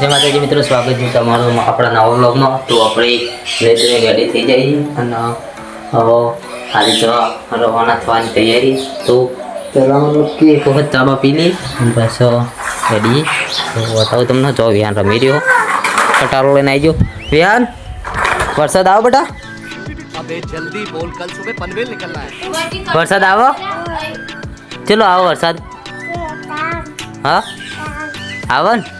જય માતાજી મિત્રો સ્વાગત છે તમારું આપણા નવા બ્લોગમાં તો આપણે રેલવે ગાડી થઈ જઈએ અને હવે આજે જવા રવાના થવાની તૈયારી. તો પહેલાં એક વખત ચાબા પી લઈ અને પાછો રેડી બતાવું તમને જો વિહાન રમી રહ્યો. કટારો લઈને આવી ગયો. વિહાન વરસાદ આવો બેટા? જલ્દી બોલ કલ સુબહ પનવેલ નીકળના હે. વરસાદ આવો? ચલો આવો વરસાદ. હા? આવો ને.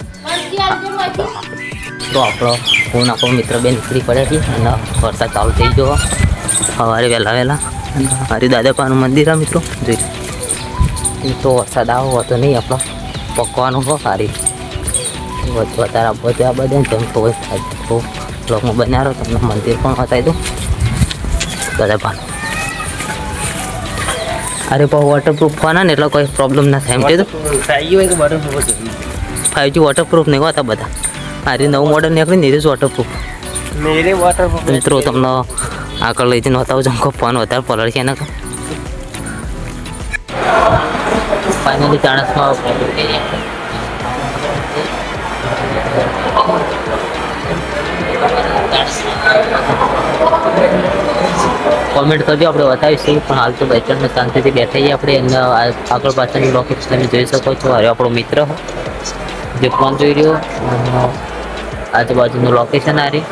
તો આપણો હું આપણો મિત્ર બેન નીકળી પડ્યા છે અને વરસાદ ચાલુ થઈ ગયો. સવારે વહેલા વહેલા. અને મારી દાદાપાનું મંદિર આ મિત્રો. જોઈ. તો વરસાદ આવો હોતો નહીં આપણો. પકવાનું હો સારી. વધારે આપવો ત્યાં બધા જેમ તો થાય. તો બ્લોગમાં બનાવો તમને મંદિર પણ બતાવી દઉં. દાદાપાનું અરે પણ વોટરપ્રૂફ ફોન ને એટલે કોઈ પ્રોબ્લેમ ના થાય એમ કીધું. Five G waterproof five G waterproof નહીં હોતા બધા. મારી નવું મોડલ નીકળી ને એ જ વોટરપ્રૂફ મેરે વોટરપ્રૂફ મિત્રો તમને આગળ લઈ જઈને બતાવું જમકો ફોન વધારે પલળ પલળશે એના ફાઇનલી ચાણસમાં કોમેન્ટ કરજો આપણે બતાવીશું પણ હાલ તો બેચરમાં શાંતિથી બેઠાઈએ આપણે. એમના આગળ પાછળની લોકેટ તમે જોઈ શકો છો. અરે આપણો મિત્ર. જે ફોન જોઈ રહ્યો. આજુબાજુનું લોકેશન આ રહી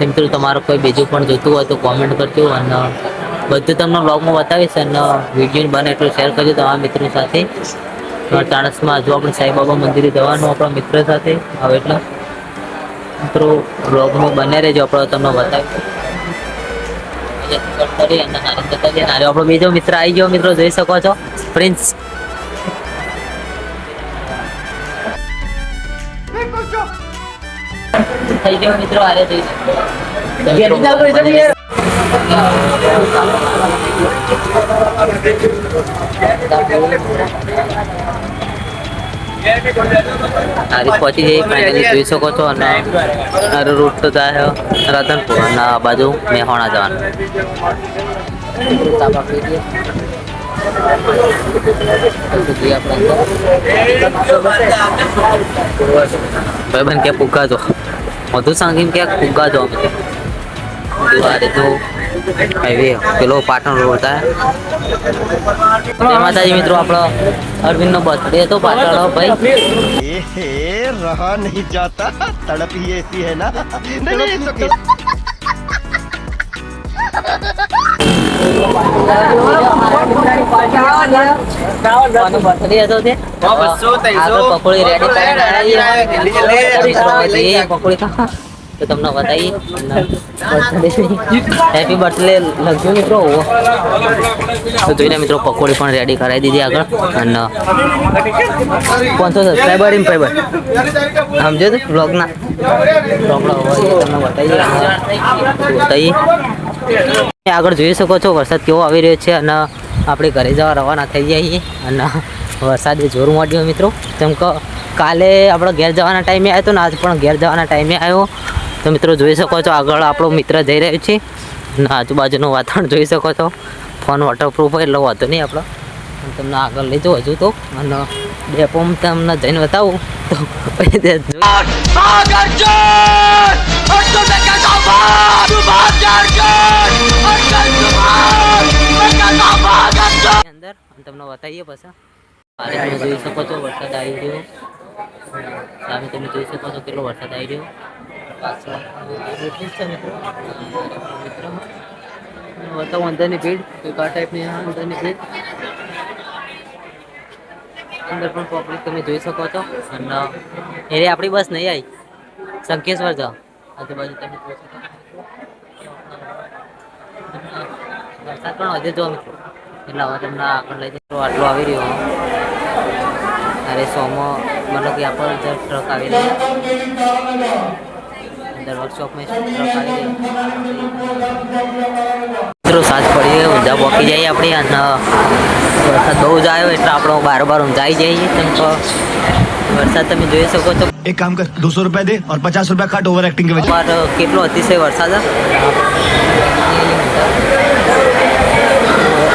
મિત્રો, તમારું કોઈ બીજું પણ જોતું હોય તો કોમેન્ટ કરજો અને બધું તમને બ્લોગમાં બતાવીશ અને વીડિયો બને એટલું શેર કરજો તમારા મિત્રો સાથે. ચાણસમાં હજુ આપણે સાંઈબાબા મંદિરે જવાનું આપણા મિત્ર સાથે. હવે એટલે મિત્રો બ્લોગમાં બને રહેજો આપણે તમને બતાવીશું. અને આપણો બીજો મિત્ર આવી ગયો. મિત્રો, જોઈ શકો છો? પ્રિન્સ થઈ ગયો મિત્રો હારે થઈ તારીખ પહોંચી જઈ ફાઇનલી જોઈ શકો છો અને મારો રૂટ તો થાય રતનપુર અને આ બાજુ મેહોણા જવાનું. ભાઈ. ભાઈબંધ કે જો मधु सांगीन क्या कुगा जो मतलब दुआरे तो हैवी है। चलो पार्टनर बोलता है। माता जी मित्रों आप लोग अरविंद नो बस ये तो पार्टनर हो भाई। ये रहा नहीं जाता। तड़प ही ऐसी है ना। नहीं नहीं तो क्या તે? તમને બતાવી હેપી બર્થડે લખજો મિત્રો તો જોઈને મિત્રો પકોડી પણ રેડી કરાવી દીધી આગળ અને પાંચસો સબસ્ક્રાઈબર ઇમ્પ્રાઈબર સમજો તો બ્લોગના બ્લોગના તમને બતાવી બતાવી આગળ જોઈ શકો છો વરસાદ કેવો આવી રહ્યો છે અને આપણે ઘરે જવા રવાના થઈ જઈએ અને વરસાદે જોર માંડ્યો મિત્રો જેમ કે કાલે આપણો ઘેર જવાના ટાઈમે આવ્યો હતો ને આજ પણ ઘેર જવાના ટાઈમે આવ્યો તો મિત્રો જોઈ શકો છો આગળ આપણો મિત્ર જઈ રહ્યો છે અને આજુબાજુનું વાતાવરણ જોઈ શકો છો ફોન વોટરપ્રૂફ એટલે વાંધો નહીં આપણો તમને આગળ લઈ જાઉં હજુ તો અને ડેપોમાં તમને જઈને બતાવું તો તમને બતાવીએ પછી. તમે જોઈ શકો છો, વરસાદ આવી રહ્યો. સામે તમે જોઈ શકો છો કેટલો વરસાદ આવી રહ્યો. બતાવું અંદરની ભીડ કંઈક આ ટાઈપની અંદરની ભીડ. અંદર પણ પબ્લિક તમે જોઈ શકો છો. અને એ આપણી બસ નહીં આવી. શંકેશ્વર જાઓ. આજુબાજુ તમે જોઈ શકો વરસાદ પણ વધે જો મિત્રો. એટલે હવે તમને આગળ લઈ જતો આટલો આવી રહ્યો. અરે સોમો મતલબ કે આપણો જે ટ્રક આવી રહ્યો. અંદર વર્કશોપમાં ટ્રક આવી રહ્યો? મિત્રો સાંજ પડી ઊંઝા પહોંચી જઈએ આપણે અને વરસાદ બહુ જ આવ્યો એટલે આપણો બાર બાર ઊંઝાઈ જઈએ તેમ તો વરસાદ તમે જોઈ શકો છો. એક કામ કર દોસો રૂપિયા દે ઓર 50 રૂપિયા કાટ ઓવર એક્ટિંગ કેટલો અતિશય વરસાદ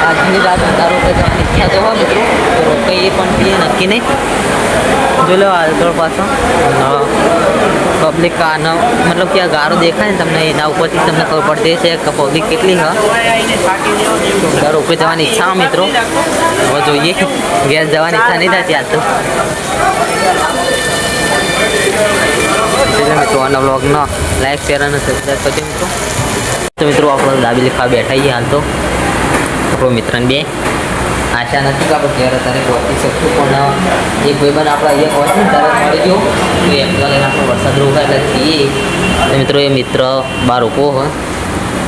આજની આજની રાત બધા રોકાઈ જવાની ઈચ્છા તો હોય મિત્રો તો રોકાઈ એ પણ છીએ નક્કી નહીં જો લો આગળ પાછો પબ્લિક આ ન મતલબ કે આ ગારો દેખાય ને તમને એના ઉપરથી તમને ખબર પડતી છે કે પબ્લિક કેટલી હ બધા રોકાઈ જવાની ઈચ્છા હોય મિત્રો હવે જોઈએ ગેસ જવાની ઈચ્છા નહીં થતી આજ તો એટલે મિત્રો આના બ્લોગનો લાઈક શેર અને સબસ્ક્રાઈબ કરજો મિત્રો તો મિત્રો આપણે દાબી લેખા બેઠા છીએ હાલ તો આપણો મિત્રને બે. આશા નથી કે આપણે ઘેર અત્યારે પહોંચી શકશું પણ એ ભાઈબંધ આપણે અહીંયા પહોંચી તરત મળી ગયો. તો એક્ટિવા લઈને આપણે વરસાદ રોકાય એટલે છીએ તો મિત્રો એ મિત્ર બાર ઊભો હોય.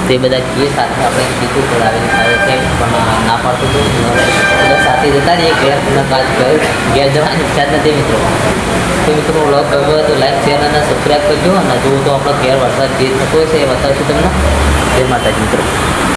તે બધા છીએ સાથે આપણે કીધું પડાવીને ખાવે છે. પણ ના પાડતું બધા સાથે જતા રહીએ. ઘેર તમને કાજ ગયો. ઘેર જવાની ઈચ્છા નથી મિત્રો. તો મિત્રો વ્લોગ ગમ્યો હોય તો લાઈક શેર અને સબસ્ક્રાઈબ કરજો. અને જો તો આપણો ઘેર વરસાદ જે થતો છે એ બતાવશું તમને. જય માતાજી મિત્રો.